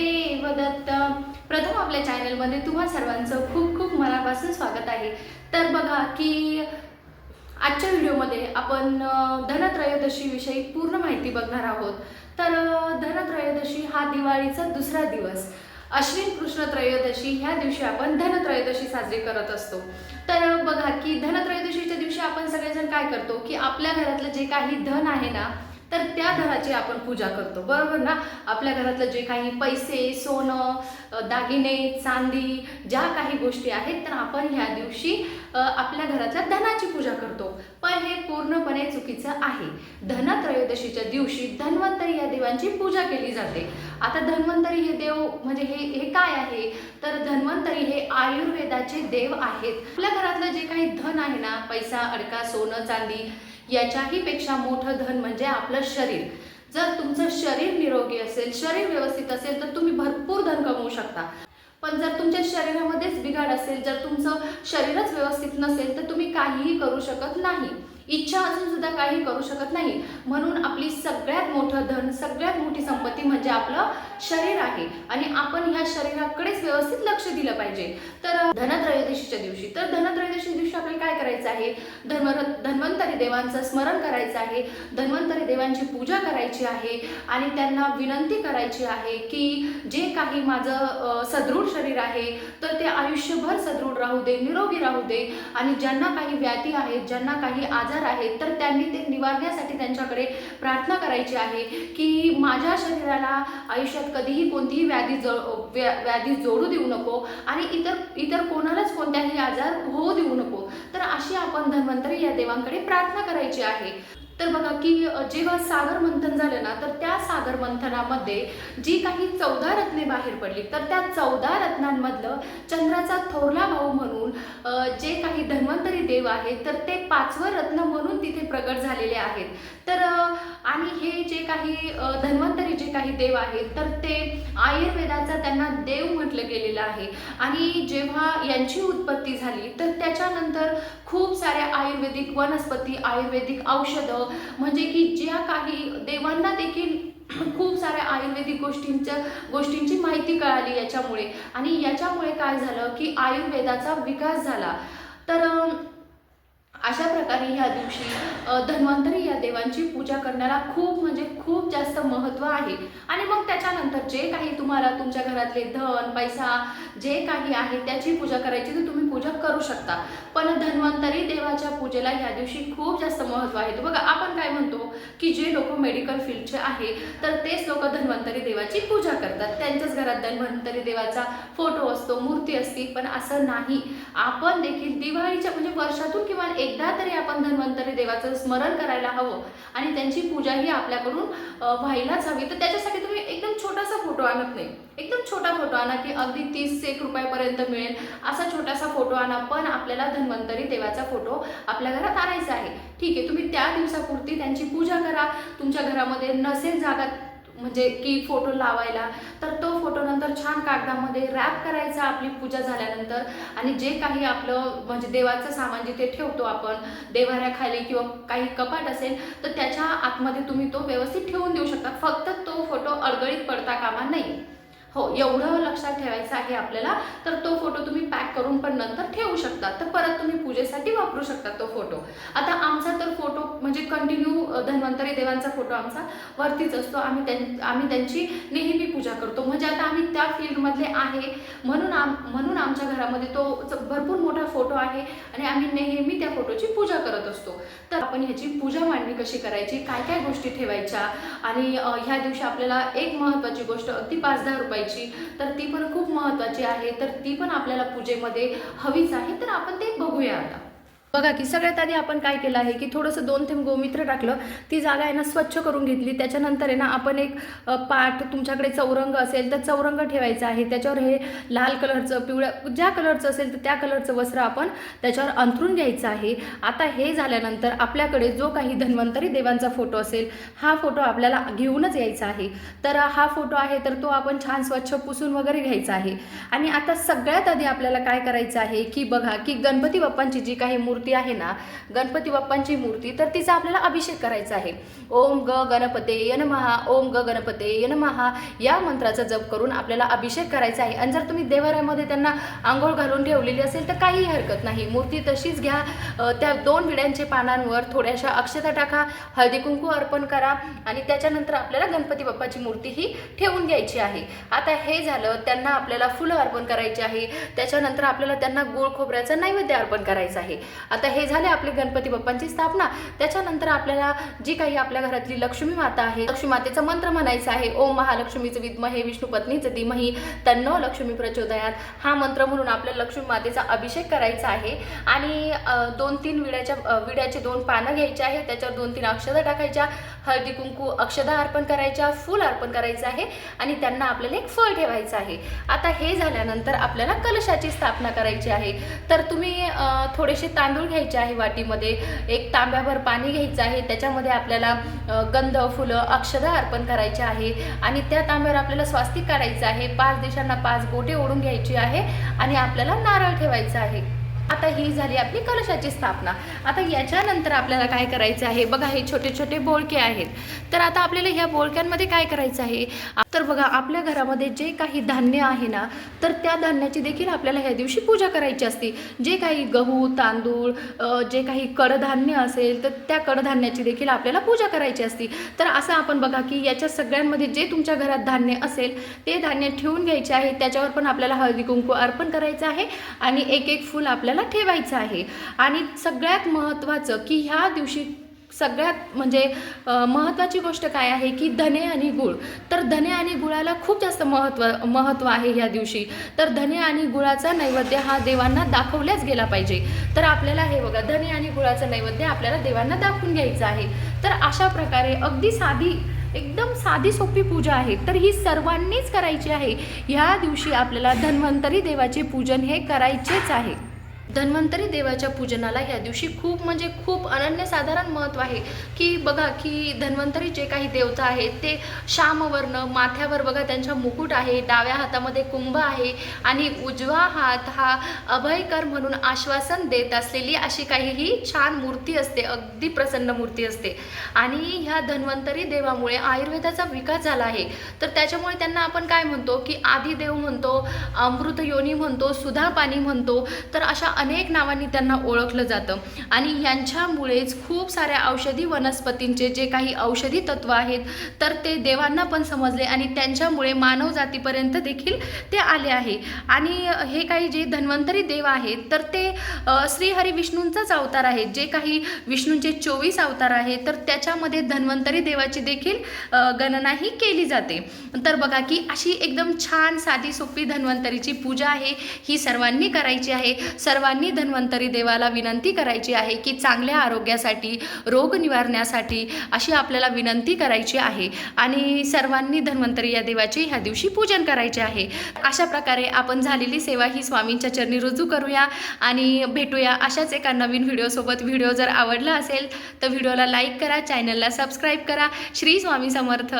चिंतन दत्त प्रथम आपल्या चॅनलमध्ये तुम्हा सर्वांचं खूप खूप मनापासून स्वागत आहे. तर बघा की आजच्या व्हिडिओमध्ये आपण धनत्रयोदशीविषयी पूर्ण माहिती बघणार आहोत. तर धनत्रयोदशी हा दिवाळीचा दुसरा दिवस. अश्विन कृष्ण त्रयोदशी ह्या दिवशी आपण धनत्रयोदशी साजरी करत असतो. तर बघा की धनत्रयोदशीच्या दिवशी आपण सगळेजण काय करतो की आपल्या घरातलं जे काही धन आहे ना तर त्या धनाची आपण पूजा करतो बरोबर ना? आपल्या घरातलं जे काही पैसे सोनं दागिने चांदी ज्या काही गोष्टी आहेत तर आपण ह्या दिवशी आपल्या घरातल्या धनाची पूजा करतो. पण हे पूर्णपणे चुकीचं आहे. धनत्रयोदशीच्या दिवशी धन्वंतरी या देवांची पूजा केली जाते. आता धन्वंतरी हे देव म्हणजे हे हे काय आहे? तर धन्वंतरी हे आयुर्वेदाचे देव आहेत. आपल्या घरातलं जे काही धन आहे ना पैसा अडका सोनं चांदी याच्याही पेक्षा मोठं धन म्हणजे आपलं शरीर. जर तुमचं शरीर निरोगी असेल शरीर व्यवस्थित असेल तर तुम्ही भरपूर धन कमवू शकता. पण जर तुमच्या शरीरामध्येच बिघाड असेल जर तुमचं शरीरच व्यवस्थित नसेल तर तुम्ही काहीही करू शकत नाही. इच्छा असून सुद्धा काही करू शकत नाही. म्हणून आपली सगळ्यात मोठं धन सगळ्यात मोठी संपत्ती म्हणजे आपलं शरीर आहे. आणि आपण ह्या शरीराकडेच व्यवस्थित लक्ष दिलं पाहिजे. तर धनत्रयोदशीच्या दिवशी. तर धनत्रयोदशी दिवशी आपल्याला काय करायचं आहे? धर्म धन्वंतरी देवांचं स्मरण करायचं आहे. धन्वंतरी देवांची पूजा करायची आहे. आणि त्यांना विनंती करायची आहे की जे काही माझं सदृढ शरीर आहे तर ते आयुष्यभर सदृढ राहू दे निरोगी राहू दे. आणि ज्यांना काही व्याधी आहेत ज्यांना काही आजार आहेत तर त्यांनी ते निवारण्यासाठी त्यांच्याकडे प्रार्थना करायची आहे की माझ्या शरीराला आयुष्यात कधीही कोणतीही व्याधी जो व्या व्याधी जोडू देऊ नको आणि इतर इतर कोणालाच कोणत्याही आजार होऊ देऊ नको. तर अशी आपण धन्वंतरी या देवांकडे प्रार्थना करायची आहे. तर बघा की जेव्हा सागर मंथन झालं ना तर त्या सागर मंथनामध्ये जी काही चौदा रत्ने बाहेर पडली तर त्या चौदा रत्नांमधलं चंद्राचा थोरला भाऊ म्हणून जे काही धन्वंतरी देव आहेत तर ते पाचवं रत्न म्हणून तिथे प्रगट झालेले आहेत. तर आणि हे काही धन्वंतरी जे काही देव आहेत तर ते आयुर्वेदाचा त्यांना देव म्हटलं गेलेलं आहे. आणि जेव्हा यांची उत्पत्ती झाली तर त्याच्यानंतर खूप साऱ्या आयुर्वेदिक वनस्पती आयुर्वेदिक औषधं म्हणजे की ज्या काही देवांना देखील खूप साऱ्या आयुर्वेदिक गोष्टींच्या गोष्टींची माहिती कळाली याच्यामुळे. आणि याच्यामुळे काय झालं की आयुर्वेदाचा विकास झाला. तर अशा प्रकारे ह्या दिवशी धन्वंतरी या देवांची पूजा करण्याला खूप म्हणजे खूप जास्त महत्त्व आहे. आणि मग त्याच्यानंतर जे काही तुम्हाला तुमच्या घरातले धन पैसा जे काही आहे त्याची पूजा करायची तर तुम्ही पूजा करू शकता. पण धन्वंतरी देवाच्या पूजेला ह्या दिवशी खूप जास्त महत्त्व आहे. बघा आपण काय म्हणतो की जे लोक मेडिकल फील्डचे आहे तर तेच लोक धन्वंतरी देवाची पूजा करतात. त्यांच्याच घरात धन्वंतरी देवाचा फोटो असतो मूर्ती असती पण असं नाही. आपण देखील दिवाळीच्या म्हणजे वर्षातून किमान एकदा तरी आपण धन्वंतरी देवाचं स्मरण करायला हवं. आणि त्यांची पूजाही आपल्याकडून व्हायलाच हवी. तर त्याच्यासाठी तुम्ही एकदम छोटासा फोटो आणत नाही. एकदम छोटा फोटो आणा की अगदी तीस एक रुपयापर्यंत मिळेल. असा छोटासा फोटो आणा पण आपल्याला धन्वंतरी देवाचा फोटो आपल्या घरात आणायचा आहे. ठीक आहे तुम्ही त्या दिवसापुरती त्यांची पूजा करा. तुमच्या घरामध्ये नसेल जागा म्हणजे की फोटो लावायला तर तो फोटो नंतर छान कागदामध्ये रॅप करायचा आपली पूजा झाल्यानंतर. आणि जे काही आपलं म्हणजे देवाचं सामान जिथे ठेवतो आपण देवाऱ्याखाली किंवा काही कपाट असेल तर त्याच्या आतमध्ये तुम्ही तो व्यवस्थित ठेवून देऊ शकता. फक्त तो फोटो अडगळीत पडता कामा नाही हो एवढं लक्षात ठेवायचं आहे आपल्याला तर तो फोटो तुम्ही पॅक करून पण नंतर ठेवू शकता. तर परत तुम्ही पूजेसाठी वापरू शकता तो फोटो आता आमचा तर फोटो म्हणजे कंटिन्यू धन्वंतरी देवांचा फोटो आमचा वरतीच असतो. आम्ही त्यां आम्ही त्यांची नेहमी पूजा करतो. म्हणजे आता आम्ही त्या फील्डमधले आहे. म्हणून आम म्हणून आमच्या घरामध्ये तो भरपूर मोठा फोटो आहे आणि आम्ही नेहमी त्या फोटोची पूजा करत असतो. तर आपण ह्याची पूजा मांडणी कशी करायची काय काय गोष्टी ठेवायच्या आणि ह्या दिवशी आपल्याला एक महत्त्वाची गोष्ट अगदी पाच दहा रुपये रुपयाची तर ती पण खूप महत्त्वाची आहे. तर ती पण आपल्याला पूजेमध्ये हवीच आहे. तर आपण ते बघूया आता. बघा की सगळ्यात आधी आपण काय केलं आहे की थोडंसं दोन थेंब गोमित्र टाकलं. ती जागा आहे ना स्वच्छ करून घेतली. त्याच्यानंतर आहे ना आपण एक पाठ तुमच्याकडे चौरंग असेल तर चौरंग ठेवायचं आहे. त्याच्यावर हे लाल कलरचं पिवळ्या ज्या कलरचं असेल तर त्या कलरचं वस्त्र आपण त्याच्यावर अंथरून घ्यायचं आहे. आता हे झाल्यानंतर आपल्याकडे जो काही धन्वंतरी देवांचा फोटो असेल हा फोटो आपल्याला घेऊनच यायचा आहे. तर हा फोटो आहे तर तो आपण छान स्वच्छ पुसून वगैरे घ्यायचा आहे. आणि आता सगळ्यात आधी आपल्याला काय करायचं आहे की बघा की गणपती बाप्पांची जी काही मूर्ती मूर्ती आहे ना गणपती बाप्पांची मूर्ती तर तिचा आपल्याला अभिषेक करायचा आहे. ओम ग गणपते यनमहा ओम ग गणपते यनमहा या मंत्राचा जप करून आपल्याला अभिषेक करायचा आहे. आणि जर तुम्ही देवाऱ्यामध्ये त्यांना आंघोळ घालून ठेवलेली असेल तर काहीही हरकत नाही. मूर्ती तशीच घ्या. त्या दोन विड्यांच्या पानांवर थोड्याशा अक्षता टाका हळदी कुंकू अर्पण करा आणि त्याच्यानंतर आपल्याला गणपती बाप्पाची मूर्ती ही ठेवून घ्यायची आहे. आता हे झालं त्यांना आपल्याला फुलं अर्पण करायची आहे. त्याच्यानंतर आपल्याला त्यांना गुळ खोबऱ्याचं नैवेद्य अर्पण करायचं आहे. आता हे झाले आपले गणपती बाप्पांची स्थापना. त्याच्यानंतर आपल्याला जी काही आपल्या घरातली लक्ष्मी माता आहे लक्ष्मी मातेचा मंत्र म्हणायचा आहे ओम महालक्ष्मीचं विद्महे विष्णू पत्नीचं धीमही तन्नो लक्ष्मी प्रचोदयात. हा मंत्र म्हणून आपल्या लक्ष्मी मातेचा अभिषेक करायचा आहे. आणि दोन तीन विड्याच्या विड्याचे दोन पानं घ्यायचे आहे त्याच्यावर दोन तीन अक्षरं टाकायच्या. हळदी कुंकू अक्षदा अर्पण करायच्या फूल अर्पण करायचं आहे आणि त्यांना आपल्याला एक फळ ठेवायचं आहे. आता हे झाल्यानंतर आपल्याला कलशाची स्थापना करायची आहे. तर तुम्ही थोडेसे तांदूळ घ्यायचे आहे वाटीमध्ये. एक तांब्याभर पाणी घ्यायचं आहे. त्याच्यामध्ये आपल्याला गंध फुलं अक्षदा अर्पण करायचे आहे. आणि त्या तांब्यावर आपल्याला स्वास्तिक काढायचं आहे. पाच दिवसांना पाच गोटे ओढून घ्यायची आहे आणि आपल्याला नारळ ठेवायचा आहे. आता ही झाली आपली कलशाची स्थापना. आता याच्यानंतर आपल्याला काय करायचं आहे? बघा हे छोटे छोटे बोळके आहेत. तर आता आपल्याला ह्या बोळक्यांमध्ये काय करायचं आहे? तर बघा आपल्या घरामध्ये जे काही धान्य आहे ना तर त्या धान्याची देखील आपल्याला ह्या दिवशी पूजा करायची असते. जे काही गहू तांदूळ जे काही कडधान्य असेल तर त्या कडधान्याची देखील आपल्याला पूजा करायची असते. तर असं आपण बघा की याच्या सगळ्यांमध्ये जे तुमच्या घरात धान्य असेल ते धान्य ठेवून घ्यायचे आहे. त्याच्यावर पण आपल्याला हळदी कुंकू अर्पण करायचं आहे. आणि एक एक फूल आपल्याला ठेवायचं आहे. आणि सगळ्यात महत्त्वाचं की ह्या दिवशी सगळ्यात म्हणजे महत्त्वाची गोष्ट काय आहे की धने आणि गुळ. तर धने आणि गुळाला खूप जास्त महत्त्व महत्त्व आहे ह्या दिवशी. तर धने आणि गुळाचा नैवेद्य हा देवांना दाखवल्याच गेला पाहिजे. तर आपल्याला हे बघा धने आणि गुळाचा नैवेद्य आपल्याला देवांना दाखवून घ्यायचं आहे. तर अशा प्रकारे अगदी साधी एकदम साधी सोपी पूजा आहे. तर ही सर्वांनीच करायची आहे. ह्या दिवशी आपल्याला धन्वंतरी देवाचे पूजन हे करायचेच आहे. धन्वंतरी देवाच्या पूजनाला ह्या दिवशी खूप म्हणजे खूप अनन्यसाधारण महत्त्व आहे. की बघा की धन्वंतरी जे काही देवता आहेत ते श्यामवर्ण माथ्यावर बघा त्यांचा मुकुट आहे डाव्या हातामध्ये कुंभ आहे आणि उजवा हात हा अभयकर म्हणून आश्वासन देत असलेली अशी काही ही छान मूर्ती असते अगदी प्रसन्न मूर्ती असते. आणि ह्या धन्वंतरी देवामुळे आयुर्वेदाचा विकास झाला आहे. तर त्याच्यामुळे त्यांना आपण काय म्हणतो की आदिदेव म्हणतो अमृत योनी म्हणतो सुधा पाणी म्हणतो तर अशा अनेक नावांनी त्यांना ओळखलं जातं. आणि यांच्यामुळेच खूप साऱ्या औषधी वनस्पतींचे जे काही औषधी तत्व आहेत तर ते देवांना पण समजले आणि त्यांच्यामुळे मानव जातीपर्यंत देखील ते आले आहे. आणि हे काही जे धन्वंतरी देव आहेत तर ते श्रीहरी विष्णूंचाच अवतार आहेत. जे काही विष्णूंचे चोवीस अवतार आहेत तर त्याच्यामध्ये धन्वंतरी देवाची देखील गणनाही गणना ही केली जाते. तर बघा की अशी एकदम छान साधी सोपी धन्वंतरीची पूजा आहे. ही सर्वांनी करायची आहे. सर्वांनी धन्वंतरी देवाला विनंती करायची आहे की चांगल्या आरोग्यासाठी रोग निवारण्यासाठी अशी आपल्याला विनंती करायची आहे. आणि सर्वांनी धन्वंतरी या देवाची ह्या दिवशी पूजन करायचे आहे. अशा प्रकारे आपण झालेली सेवा ही स्वामींच्या चरणी रुजू करूया आणि भेटूया अशाच एका नवीन व्हिडिओसोबत. व्हिडिओ जर आवडला असेल तर व्हिडिओला लाईक करा चॅनलला सबस्क्राईब करा. श्री स्वामी समर्थ.